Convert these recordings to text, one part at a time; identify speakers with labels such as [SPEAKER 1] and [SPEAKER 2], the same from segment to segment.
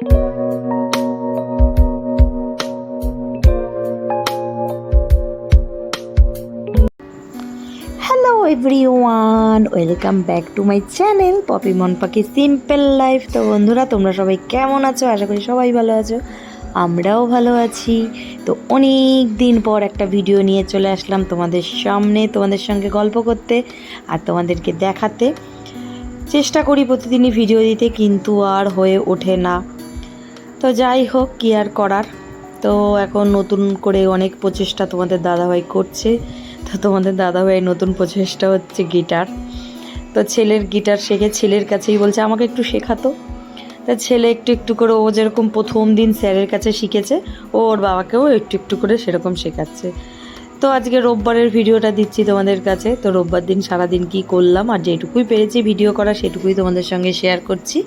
[SPEAKER 1] Hello everyone welcome back to my channel Popy Mon Pakhi simple life তো বন্ধুরা, তোমরা সবাই কেমন আছো? আশা করি সবাই ভালো আছো, আমরাও ভালো আছি। তো অনেক দিন পর একটা ভিডিও নিয়ে চলে আসলাম তোমাদের সামনে, তোমাদের সঙ্গে গল্প করতে আর তোমাদেরকে দেখাতে। চেষ্টা করি প্রতিদিনই ভিডিও দিতে, কিন্তু আর হয়ে ওঠে না। তো যাই হোক, কি আর করার? তো এখন নতুন করে অনেক প্রচেষ্টা তোমাদের দাদাভাই করছে। তো তোমাদের দাদাভাই নতুন প্রচেষ্টা হচ্ছে গিটার। তো ছেলের গিটার শেখে ছেলের কাছেই বলছে, আমাকে একটু শেখাতো। তা ছেলে একটু একটু করে, ও যেরকম প্রথম দিন স্যারের কাছে শিখেছে, ও ওর বাবাকেও একটু একটু করে সেরকম শেখাচ্ছে। তো আজকে রোববারের ভিডিওটা দিচ্ছি তোমাদের কাছে। তো রোববার দিন সারাদিন কি করলাম আর যেটুকুই পেরেছি ভিডিও করা সেটুকুই তোমাদের সঙ্গে শেয়ার করছি।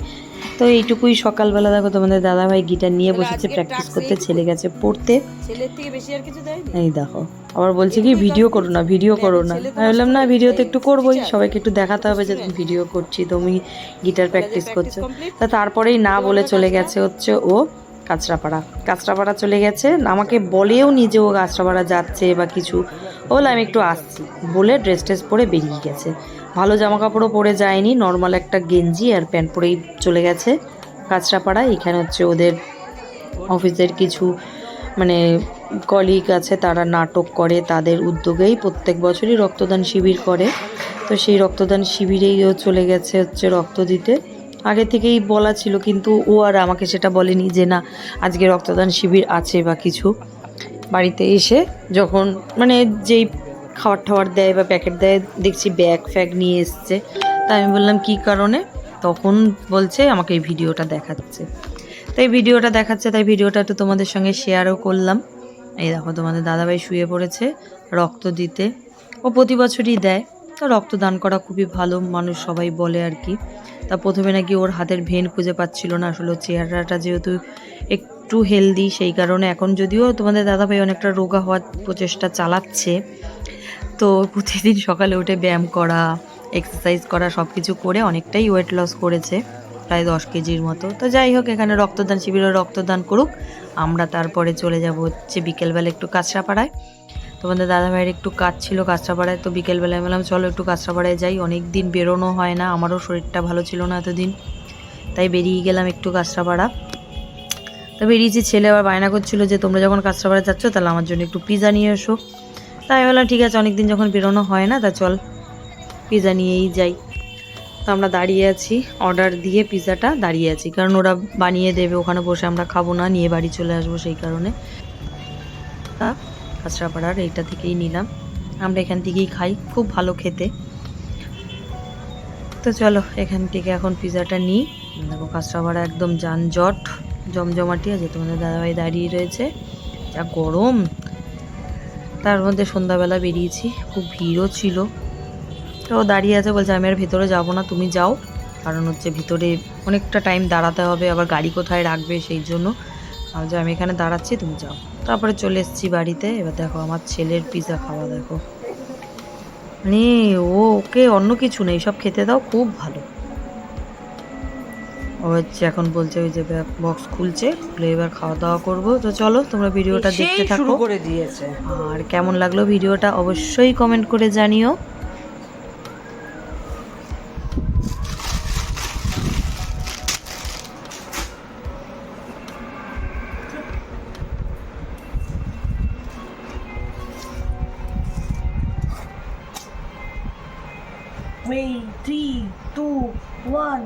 [SPEAKER 1] তো এইটুকুই সকালবেলা দেখো তোমাদের দাদাভাই গিটার নিয়ে বসেছে প্র্যাকটিস করতে ছেলে গেছে পড়তে।
[SPEAKER 2] ছেলের থেকে বেশি আর কিছু দেয়নি?
[SPEAKER 1] এই দেখো আবার বলছে কি ভিডিও করো না ভিডিও করো না। আমি বললাম না ভিডিও তো একটু করবোই সবাইকে একটু দেখাতে হবে যে তুমি ভিডিও করছি তুমি গিটার প্র্যাকটিস করছ। তা তারপরেই না বলে চলে গেছে হচ্ছে ও কাঁচরাপাড়া। কাঁচরাপাড়া চলে গেছে। আমাকে বলেও নি যে ও কাঁচরাপাড়া যাচ্ছে বা কিছু। বলে, আমি একটু আসছি। বলে ড্রেস ট্রেস পরে বেরিয়ে গেছে। ভালো জামা কাপড়ও পরে যায়নি। নর্মাল একটা গেঞ্জি আর প্যান্ট পরেই চলে গেছে কাঁচরাপাড়া। এখানে হচ্ছে ওদের অফিসের কিছু মানে কলিগ আছে, তারা নাটক করে তাদের উদ্যোগেই প্রত্যেক বছরই রক্তদান শিবির করে। তো সেই রক্তদান শিবিরেই ও চলে গেছে হচ্ছে রক্ত দিতে। আগে থেকেই বলা ছিল, কিন্তু ও আর আমাকে সেটা বলেনি যে না, আজকে রক্তদান শিবির আছে বা কিছু। বাড়িতে এসে যখন মানে যেই খাবার টাবার দেয় বা প্যাকেট দেয়, দেখছি ব্যাগ ফ্যাগ নিয়ে এসছে। তাই আমি বললাম, কী কারণে? তখন বলছে, আমাকে এই ভিডিওটা দেখাচ্ছে। তাই ভিডিওটা দেখাচ্ছে, তাই ভিডিওটা একটু তোমাদের সঙ্গে শেয়ারও করলাম। এই দেখো, তোমাদের দাদাভাই শুয়ে পড়েছে রক্ত দিতে। ও প্রতি বছরই দেয়। তো রক্তদান করা খুবই ভালো মানুষ সবাই বলে আর কি। তা প্রথমে নাকি ওর হাতের ভেন খুঁজে পাচ্ছিল না, আসলে চেহারাটা যেহেতু একটু হেলদি সেই কারণে। এখন যদিও তোমাদের দাদাভাই অনেকটা রোগা হওয়ার প্রচেষ্টা চালাচ্ছে, তো প্রতিদিন সকালে উঠে ব্যায়াম করা এক্সারসাইজ করা সব কিছু করে অনেকটাই ওয়েট লস করেছে, প্রায় দশ কেজির মতো। তো যাই হোক, এখানে রক্তদান শিবিরে রক্তদান করুক, আমরা তারপরে চলে যাব হচ্ছে বিকেলবেলা একটু কাঁচরাপাড়ায়। তোমাদের দাদাভাইয়ের একটু কাজ ছিল কাঁচরাপাড়ায়, তো বিকেলবেলায় বললাম, চলো একটু কাঁচরাপাড়ায় যাই। অনেক দিন বেরোনো হয় না, আমারও শরীরটা ভালো ছিল না এতদিন। তাই বেরিয়ে গেলাম একটু কাঁচরাপাড়া। তো বেরিয়েছি, ছেলে আবার বায়না করছিল যে, তোমরা যখন কাঁচরাপাড়া যাচ্ছ, তাহলে আমার জন্য একটু পিৎজা নিয়ে এসো। তাই আমি বললাম, ঠিক আছে, অনেকদিন যখন বেরোনো হয় না, তা চল পিৎজা নিয়েই যাই। তো আমরা দাঁড়িয়ে আছি অর্ডার দিয়ে পিৎজাটা দাঁড়িয়ে আছি, কারণ ওরা বানিয়ে দেবে, ওখানে বসে আমরা খাব না, নিয়ে বাড়ি চলে আসব সেই কারণে। তা কাঁচরাপাড়ার এইটা থেকেই নিলাম। আমরা এখান থেকেই খাই, খুব ভালো খেতে। তো চলো, এখান থেকে এখন পিজাটা নিই। দেখো কাঁচরাপাড়া একদম যানজট, জমজমাটি আছে, তোমাদের দাদাভাই দাঁড়িয়ে রয়েছে। যা গরম। তার মধ্যে সন্ধ্যাবেলা বেরিয়েছি, খুব ভিড়ও ছিল। তো দাঁড়িয়ে আছে, বলছে, আমি আর ভেতরে যাব না, তুমি যাও। কারণ হচ্ছে ভিতরে অনেকটা টাইম দাঁড়াতে হবে, আবার গাড়ি কোথায় রাখবে সেই জন্য। আমি এখানে দাঁড়াচ্ছি, তুমি যাও। তারপরে চলে এসেছি বাড়িতে। এবার দেখো আমার ছেলের পিৎজা খাওয়া দেখো। মানে ও ওকে অন্য কিছু নেই সব খেতে দাও খুব ভালো। ও হচ্ছে এখন বলছে ওই যে বক্স খুলছে খুলে এবার খাওয়া দাওয়া করব। তো চলো তোমরা ভিডিওটা দেখতে থাকো।
[SPEAKER 2] করে দিয়েছে।
[SPEAKER 1] আর কেমন লাগল ভিডিওটা অবশ্যই কমেন্ট করে জানিও।
[SPEAKER 2] Three, three, two, one.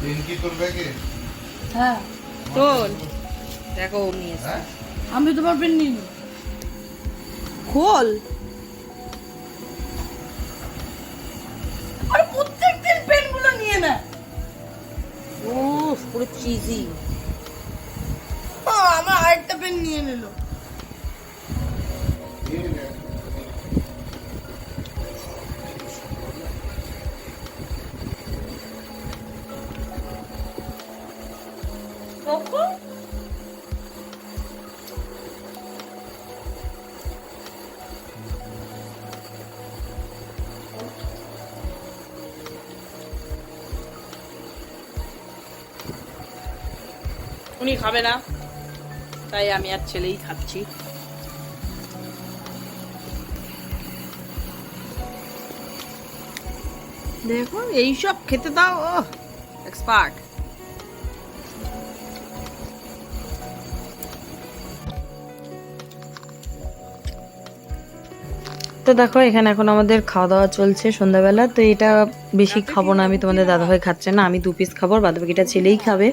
[SPEAKER 3] Pen কি তোর ব্যাগে?
[SPEAKER 2] হ্যাঁ।
[SPEAKER 1] তোল দেখো ও নিয়ে
[SPEAKER 3] হ্যাঁ?
[SPEAKER 2] আমি তোমার পেন নিই খোল। আরে প্রত্যেকদিন পেনগুলো নিয়ে না।
[SPEAKER 1] উফ পুরো চিজি
[SPEAKER 2] আমার আরেকটা পেন নিয়ে নিল। coco.
[SPEAKER 4] উনি খাবে না, তাই আমি আর ছেলেই খাচ্ছি দেখো, এইসব খেতে দাও ও এক্সপার্ট
[SPEAKER 1] তো দেখো এখানে এখন আমাদের খাওয়া দাওয়া চলছে সন্ধ্যাবেলা। তো এটা বেশি খাব না আমি তোমাদের দাদাভাই খাচ্ছে না আমি দু পিস খাব আর বাদ বাকিটা ছেলেই খাবে।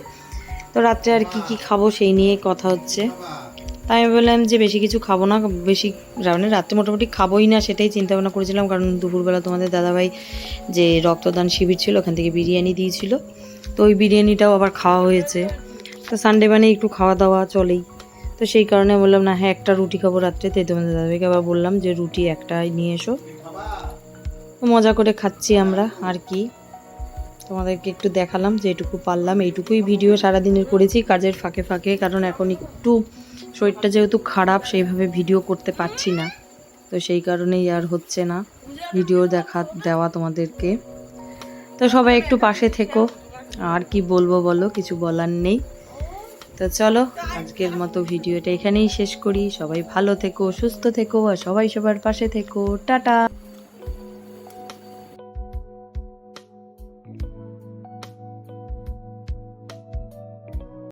[SPEAKER 1] তো রাত্রে আর কি কি খাব সেই নিয়ে কথা হচ্ছে। তাই আমি বললাম যে বেশি কিছু খাব না বেশি মানে রাত্রে মোটামুটি খাবোই না সেটাই চিন্তা ভাবনা করেছিলাম কারণ দুপুরবেলা তোমাদের দাদাভাই যে রক্তদান শিবির ছিল ওখান থেকে বিরিয়ানি দিয়েছিল। তো ওই বিরিয়ানিটাও আবার খাওয়া হয়েছে। তো সানডে মানে একটু খাওয়া দাওয়া চলেই। তো সেই কারণে বললাম, না হ্যাঁ একটা রুটি খাব রাত্রে। তাই তোমাদের দাদাভাইকে আবার বললাম যে, রুটি একটাই নিয়ে এসো। মজা করে খাচ্ছি আমরা, আর কি। তোমাদেরকে একটু দেখালাম যে এটুকু পারলাম। এইটুকুই ভিডিও সারাদিনের করেছি, কাজের ফাঁকে ফাঁকে, কারণ এখন একটু শরীরটা যেহেতু খারাপ, সেইভাবে ভিডিও করতে পারছি না। তো সেই কারণেই আর হচ্ছে না ভিডিও দেখা, দেওয়া তোমাদেরকে। তো সবাই একটু পাশে থেকো, আর কি বলব বলো, কিছু বলার নেই। তো চলো, আজকের মতো ভিডিওটা এখানেই শেষ করি। সবাই ভালো থেকো, সুস্থ থেকো, আর সবাই সবার পাশে থেকো। টাটা!